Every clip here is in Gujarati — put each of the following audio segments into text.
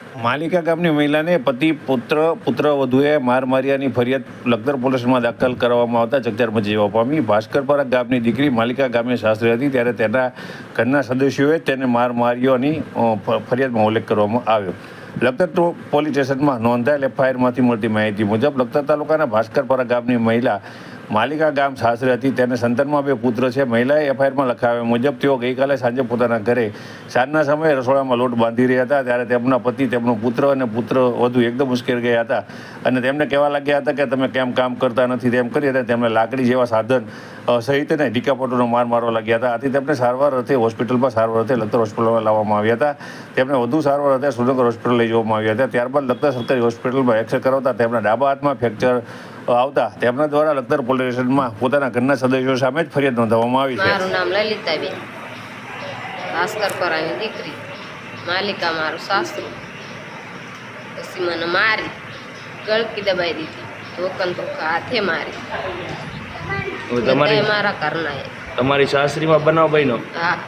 માલિકા ગામની મહિલાને પતિ, પુત્ર પુત્ર વધુએ માર માર્યાની ફરિયાદ લખતર પોલીસમાં દાખલ કરવામાં આવતા ચકચાર મચી જવા પામી. ભાસ્કરપરા ગામની દીકરી માલિકા ગામે શાસ્ત્રી હતી ત્યારે તેના ઘરના સદસ્યોએ તેને માર માર્યોની ફરિયાદમાં ઉલ્લેખ કરવામાં આવ્યો. લખતર પોલીસ સ્ટેશનમાં નોંધાયેલ એફઆઈઆરમાંથી મળતી માહિતી મુજબ લખતર તાલુકાના ભાસ્કરપરા ગામની મહિલા માલિકા ગામ સાસરે હતી, તેને સંતાનમાં બે પુત્ર છે. મહિલાએ એફઆઈઆરમાં લખાવ્યા મુજબ તેઓ ગઈકાલે સાંજે પોતાના ઘરે સાંજના સમયે રસોડામાં લોટ બાંધી રહ્યા હતા. ત્યારે તેમના પતિ, તેમનો પુત્ર અને પુત્ર વધુ એકદમ મુશ્કેલ ગયા હતા. અને તેમને કહેવા લાગ્યા હતા કે, તમે કેમ કામ કરતા નથી? તેમ કરી અને તેમને લાકડી જેવા સાધન સહિતને ઢીકાપટોનો માર મારવા લાગ્યા હતા. આથી તેમને સારવાર અર્થે હોસ્પિટલમાં સારવાર અર્થે લખતર હોસ્પિટલમાં લાવવામાં આવ્યા હતા. તેમને વધુ સારવાર અર્થે સુરેન્દ્રનગર હોસ્પિટલ લઈ જવામાં આવ્યા હતા. ત્યારબાદ લખતર સરકારી હોસ્પિટલમાં એક્સરે કરાવતા તેમના ડાબા હાથમાં ફ્રેક્ચર આવતા. તેમના દ્વારા લખતર પોલીસ સ્ટેશનમાં પોતાના ઘરના સદસ્યો સામે જ ફરિયાદ નોંધવામાં આવી છે. મારું નામ લલિતાબેન ભાસ્કર પરાની દીકરી. માલિકા મારું સાસુ. પછી મને મારી. ગળકી દબાઈ દીધી. ધોકન ધોકા હાથે મારી. તમારી મારા ઘરના એ. તમારી સાસરીમાં બનાવ બન્યો? હા.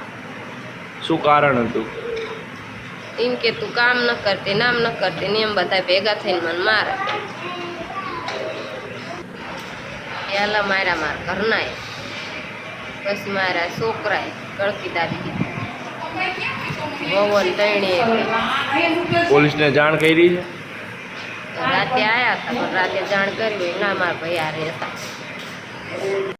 શું કારણ હતું? એમ કે તું કામ ન કરતી નામ ન કરતી ને એમ બધા ભેગા થઈને મને મારે. પહેલા માર્યા મારા ઘરનાએ. પછી મારા છોકરાએ ગળકી દાબી દીધી. પોલીસને જાણ કરી છે? રાતે આયા હતા પણ રાતે જાણ કરી ના મારા ભાઈ આ હતા